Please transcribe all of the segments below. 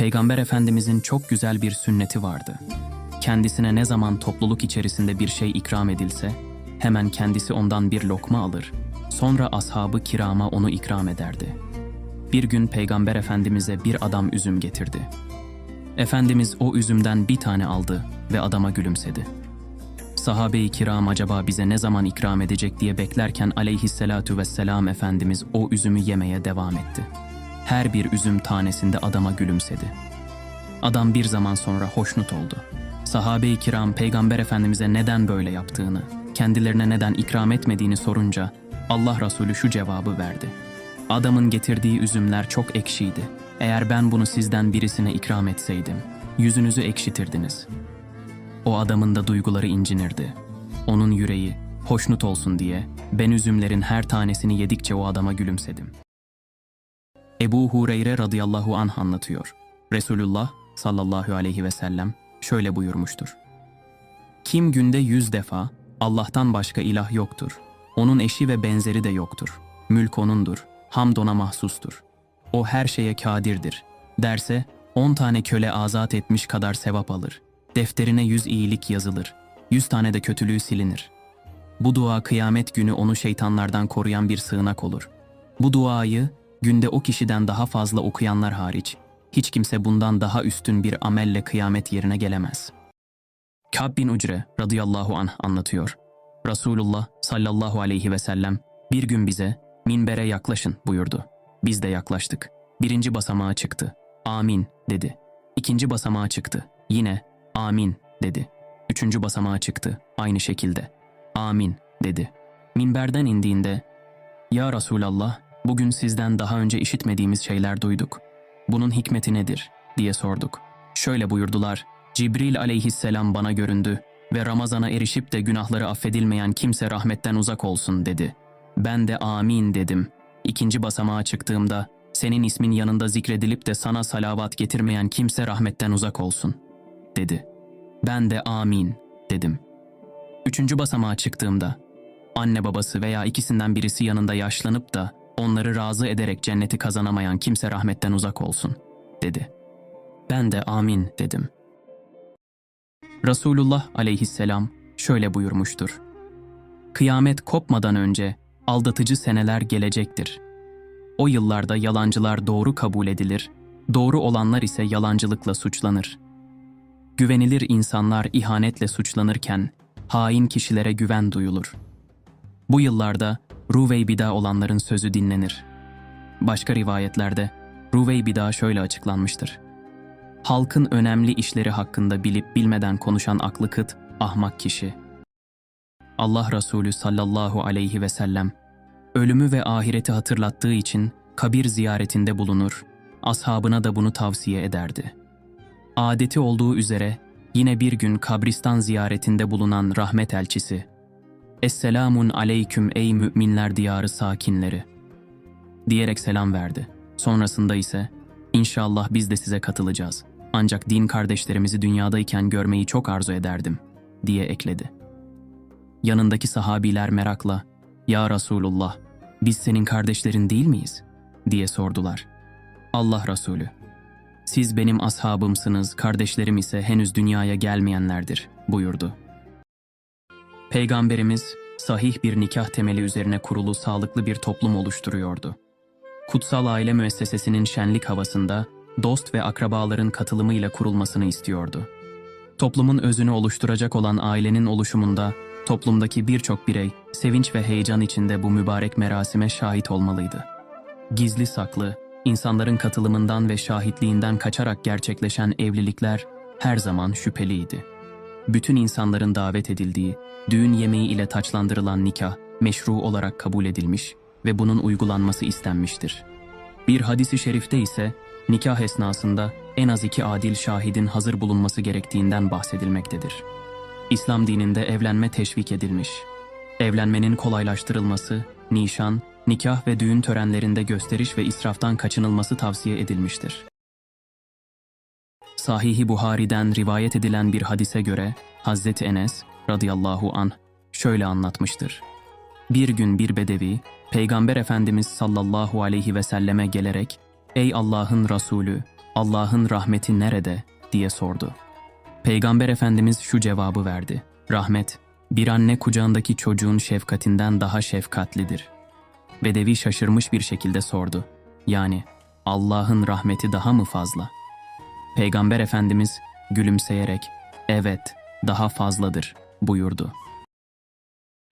Peygamber Efendimizin çok güzel bir sünneti vardı. Kendisine ne zaman topluluk içerisinde bir şey ikram edilse, hemen kendisi ondan bir lokma alır, sonra ashabı kirama onu ikram ederdi. Bir gün Peygamber Efendimiz'e bir adam üzüm getirdi. Efendimiz o üzümden bir tane aldı ve adama gülümsedi. Sahabe-i kiram acaba bize ne zaman ikram edecek diye beklerken aleyhisselatu vesselam Efendimiz o üzümü yemeye devam etti. Her bir üzüm tanesinde adama gülümsedi. Adam bir zaman sonra hoşnut oldu. Sahabe-i kiram Peygamber Efendimiz'e neden böyle yaptığını, kendilerine neden ikram etmediğini sorunca Allah Resulü şu cevabı verdi. Adamın getirdiği üzümler çok ekşiydi. Eğer ben bunu sizden birisine ikram etseydim, yüzünüzü ekşitirdiniz. O adamın da duyguları incinirdi. Onun yüreği hoşnut olsun diye ben üzümlerin her tanesini yedikçe o adama gülümsedim. Ebu Hureyre radıyallahu anh anlatıyor. Resulullah sallallahu aleyhi ve sellem şöyle buyurmuştur. Kim günde yüz defa Allah'tan başka ilah yoktur. Onun eşi ve benzeri de yoktur. Mülk onundur. Hamd ona mahsustur. O her şeye kadirdir. Derse on tane köle azat etmiş kadar sevap alır. Defterine yüz iyilik yazılır. Yüz tane de kötülüğü silinir. Bu dua kıyamet günü onu şeytanlardan koruyan bir sığınak olur. Bu duayı günde o kişiden daha fazla okuyanlar hariç, hiç kimse bundan daha üstün bir amelle kıyamet yerine gelemez. Ka'b bin Ucre radıyallahu anh anlatıyor. Resulullah sallallahu aleyhi ve sellem bir gün bize minbere yaklaşın buyurdu. Biz de yaklaştık. Birinci basamağa çıktı. Amin dedi. İkinci basamağa çıktı. Yine amin dedi. Üçüncü basamağa çıktı. Aynı şekilde. Amin dedi. Minberden indiğinde Ya Resulallah bugün sizden daha önce işitmediğimiz şeyler duyduk. Bunun hikmeti nedir diye sorduk. Şöyle buyurdular. Cibril aleyhisselam bana göründü ve Ramazana erişip de günahları affedilmeyen kimse rahmetten uzak olsun dedi. Ben de amin dedim. İkinci basamağa çıktığımda senin ismin yanında zikredilip de sana salavat getirmeyen kimse rahmetten uzak olsun dedi. Ben de amin dedim. Üçüncü basamağa çıktığımda anne babası veya ikisinden birisi yanında yaşlanıp da onları razı ederek cenneti kazanamayan kimse rahmetten uzak olsun dedi. Ben de amin dedim. Resulullah aleyhisselam şöyle buyurmuştur. Kıyamet kopmadan önce aldatıcı seneler gelecektir. O yıllarda yalancılar doğru kabul edilir, doğru olanlar ise yalancılıkla suçlanır. Güvenilir insanlar ihanetle suçlanırken hain kişilere güven duyulur. Bu yıllarda Ruveybi'da olanların sözü dinlenir. Başka rivayetlerde Ruveybi'da şöyle açıklanmıştır. Halkın önemli işleri hakkında bilip bilmeden konuşan aklı kıt, ahmak kişi. Allah Resulü sallallahu aleyhi ve sellem, ölümü ve ahireti hatırlattığı için kabir ziyaretinde bulunur, ashabına da bunu tavsiye ederdi. Adeti olduğu üzere yine bir gün kabristan ziyaretinde bulunan rahmet elçisi, Esselamun aleyküm ey müminler diyarı sakinleri diyerek selam verdi. Sonrasında ise İnşallah biz de size katılacağız. Ancak din kardeşlerimizi dünyadayken görmeyi çok arzu ederdim, diye ekledi. Yanındaki sahabiler merakla, Ya Resulullah, biz senin kardeşlerin değil miyiz? diye sordular. Allah Resulü, siz benim ashabımsınız, kardeşlerim ise henüz dünyaya gelmeyenlerdir, buyurdu. Peygamberimiz, sahih bir nikah temeli üzerine kurulu sağlıklı bir toplum oluşturuyordu. Kutsal Aile Müessesesi'nin şenlik havasında dost ve akrabaların katılımıyla kurulmasını istiyordu. Toplumun özünü oluşturacak olan ailenin oluşumunda toplumdaki birçok birey sevinç ve heyecan içinde bu mübarek merasime şahit olmalıydı. Gizli saklı, insanların katılımından ve şahitliğinden kaçarak gerçekleşen evlilikler her zaman şüpheliydi. Bütün insanların davet edildiği, düğün yemeği ile taçlandırılan nikah meşru olarak kabul edilmiş ve bunun uygulanması istenmiştir. Bir hadisi şerifte ise nikah esnasında en az iki adil şahidin hazır bulunması gerektiğinden bahsedilmektedir. İslam dininde evlenme teşvik edilmiş. Evlenmenin kolaylaştırılması, nişan, nikah ve düğün törenlerinde gösteriş ve israftan kaçınılması tavsiye edilmiştir. Sahih-i Buhari'den rivayet edilen bir hadise göre Hazreti Enes radıyallahu anh şöyle anlatmıştır. Bir gün bir bedevi, Peygamber Efendimiz sallallahu aleyhi ve selleme gelerek, Ey Allah'ın Resulü, Allah'ın rahmeti nerede diye sordu. Peygamber Efendimiz şu cevabı verdi. Rahmet, bir anne kucağındaki çocuğun şefkatinden daha şefkatlidir. Bedevi şaşırmış bir şekilde sordu. Yani Allah'ın rahmeti daha mı fazla? Peygamber Efendimiz gülümseyerek evet daha fazladır buyurdu.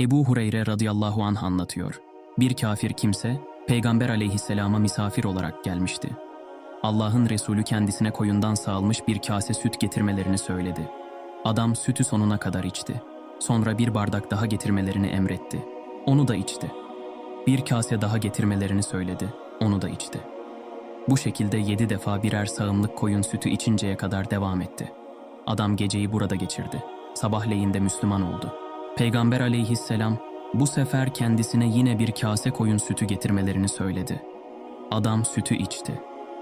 Ebu Hureyre radıyallahu anh anlatıyor. Bir kafir kimse Peygamber aleyhisselama misafir olarak gelmişti. Allah'ın Resulü kendisine koyundan sağılmış bir kase süt getirmelerini söyledi. Adam sütü sonuna kadar içti. Sonra bir bardak daha getirmelerini emretti. Onu da içti. Bir kase daha getirmelerini söyledi. Onu da içti. Bu şekilde yedi defa birer sağımlık koyun sütü içinceye kadar devam etti. Adam geceyi burada geçirdi. Sabahleyin de Müslüman oldu. Peygamber aleyhisselam bu sefer kendisine yine bir kase koyun sütü getirmelerini söyledi. Adam sütü içti.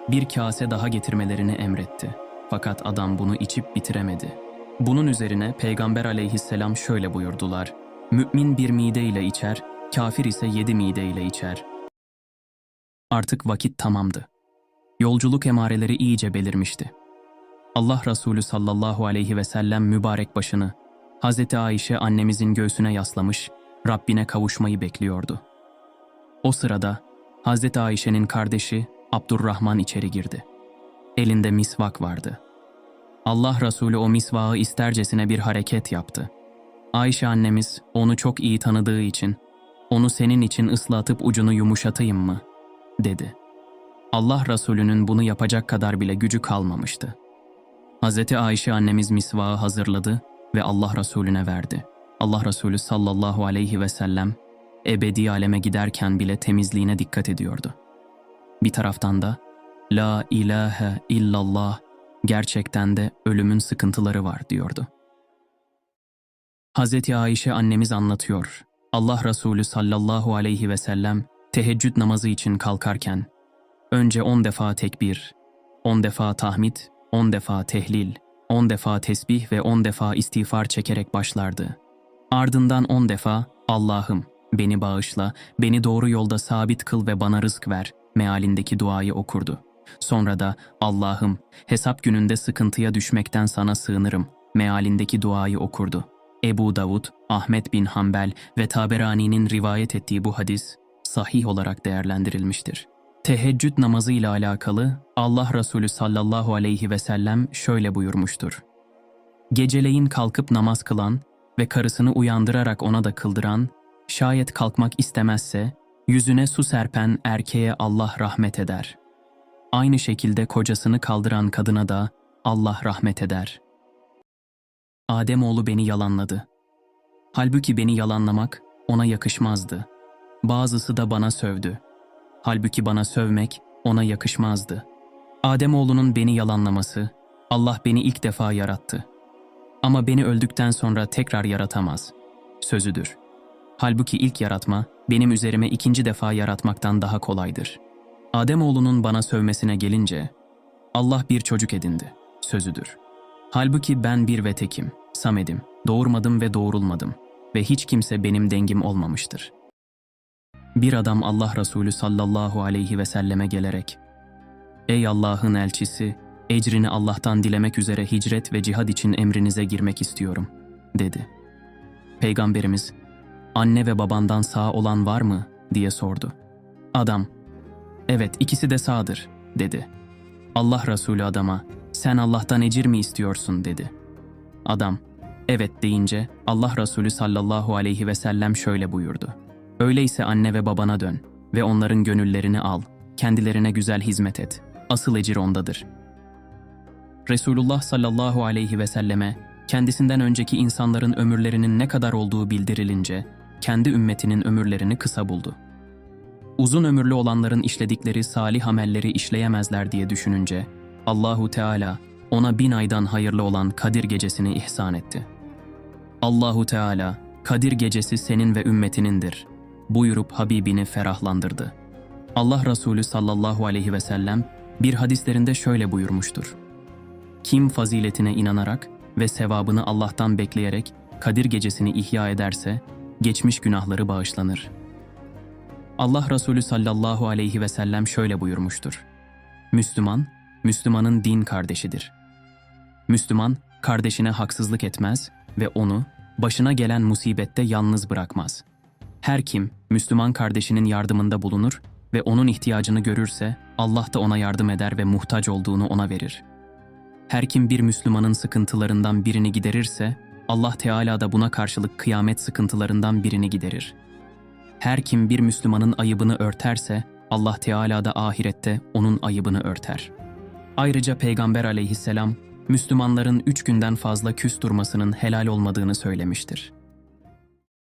Bir kase daha getirmelerini emretti. Fakat adam bunu içip bitiremedi. Bunun üzerine Peygamber aleyhisselam şöyle buyurdular. Mümin bir mide ile içer, kafir ise yedi mide ile içer. Artık vakit tamamdı. Yolculuk emareleri iyice belirmişti. Allah Resulü sallallahu aleyhi ve sellem mübarek başını Hazreti Ayşe annemizin göğsüne yaslamış, Rabbine kavuşmayı bekliyordu. O sırada Hazreti Ayşe'nin kardeşi Abdurrahman içeri girdi. Elinde misvak vardı. Allah Resulü o misvağı istercesine bir hareket yaptı. Ayşe annemiz onu çok iyi tanıdığı için onu senin için ıslatıp ucunu yumuşatayım mı? dedi. Allah Resulü'nün bunu yapacak kadar bile gücü kalmamıştı. Hz. Ayşe annemiz misvağı hazırladı ve Allah Resulüne verdi. Allah Resulü sallallahu aleyhi ve sellem ebedi aleme giderken bile temizliğine dikkat ediyordu. Bir taraftan da La ilahe illallah gerçekten de ölümün sıkıntıları var diyordu. Hz. Ayşe annemiz anlatıyor. Allah Resulü sallallahu aleyhi ve sellem teheccüd namazı için kalkarken önce on defa tekbir, on defa tahmid, on defa tehlil, on defa tesbih ve on defa istiğfar çekerek başlardı. Ardından on defa Allah'ım beni bağışla, beni doğru yolda sabit kıl ve bana rızk ver mealindeki duayı okurdu. Sonra da Allah'ım hesap gününde sıkıntıya düşmekten sana sığınırım mealindeki duayı okurdu. Ebu Davud, Ahmet bin Hanbel ve Taberani'nin rivayet ettiği bu hadis sahih olarak değerlendirilmiştir. Teheccüd namazı ile alakalı Allah Resulü sallallahu aleyhi ve sellem şöyle buyurmuştur. Geceleyin kalkıp namaz kılan ve karısını uyandırarak ona da kıldıran, şayet kalkmak istemezse, yüzüne su serpen erkeğe Allah rahmet eder. Aynı şekilde kocasını kaldıran kadına da Allah rahmet eder. Ademoğlu beni yalanladı. Halbuki beni yalanlamak ona yakışmazdı. Bazısı da bana sövdü. Halbuki bana sövmek ona yakışmazdı. Ademoğlunun beni yalanlaması, Allah beni ilk defa yarattı. Ama beni öldükten sonra tekrar yaratamaz. Sözüdür. Halbuki ilk yaratma, benim üzerime ikinci defa yaratmaktan daha kolaydır. Ademoğlunun bana sövmesine gelince, Allah bir çocuk edindi. Sözüdür. Halbuki ben bir ve tekim, samedim, doğurmadım ve doğurulmadım ve hiç kimse benim dengim olmamıştır.'' Bir adam Allah Resulü sallallahu aleyhi ve selleme gelerek Ey Allah'ın elçisi, ecrini Allah'tan dilemek üzere hicret ve cihad için emrinize girmek istiyorum, dedi. Peygamberimiz, anne ve babandan sağ olan var mı, diye sordu. Adam, evet ikisi de sağdır, dedi. Allah Resulü adama, sen Allah'tan ecir mi istiyorsun, dedi. Adam, evet deyince Allah Resulü sallallahu aleyhi ve sellem şöyle buyurdu. Öyleyse anne ve babana dön ve onların gönüllerini al, kendilerine güzel hizmet et. Asıl ecir ondadır. Resulullah sallallahu aleyhi ve selleme kendisinden önceki insanların ömürlerinin ne kadar olduğu bildirilince kendi ümmetinin ömürlerini kısa buldu. Uzun ömürlü olanların işledikleri salih amelleri işleyemezler diye düşününce Allahu Teala ona bin aydan hayırlı olan Kadir gecesini ihsan etti. Allahu Teala Kadir gecesi senin ve ümmetinindir.'' Buyurup Habibini ferahlandırdı. Allah Resulü sallallahu aleyhi ve sellem bir hadislerinde şöyle buyurmuştur. Kim faziletine inanarak ve sevabını Allah'tan bekleyerek Kadir gecesini ihya ederse geçmiş günahları bağışlanır. Allah Resulü sallallahu aleyhi ve sellem şöyle buyurmuştur. Müslüman, Müslümanın din kardeşidir. Müslüman, kardeşine haksızlık etmez ve onu başına gelen musibette yalnız bırakmaz. Her kim Müslüman kardeşinin yardımında bulunur ve onun ihtiyacını görürse Allah da ona yardım eder ve muhtaç olduğunu ona verir. Her kim bir Müslümanın sıkıntılarından birini giderirse Allah Teala da buna karşılık kıyamet sıkıntılarından birini giderir. Her kim bir Müslümanın ayıbını örterse Allah Teala da ahirette onun ayıbını örter. Ayrıca Peygamber aleyhisselam Müslümanların üç günden fazla küs durmasının helal olmadığını söylemiştir.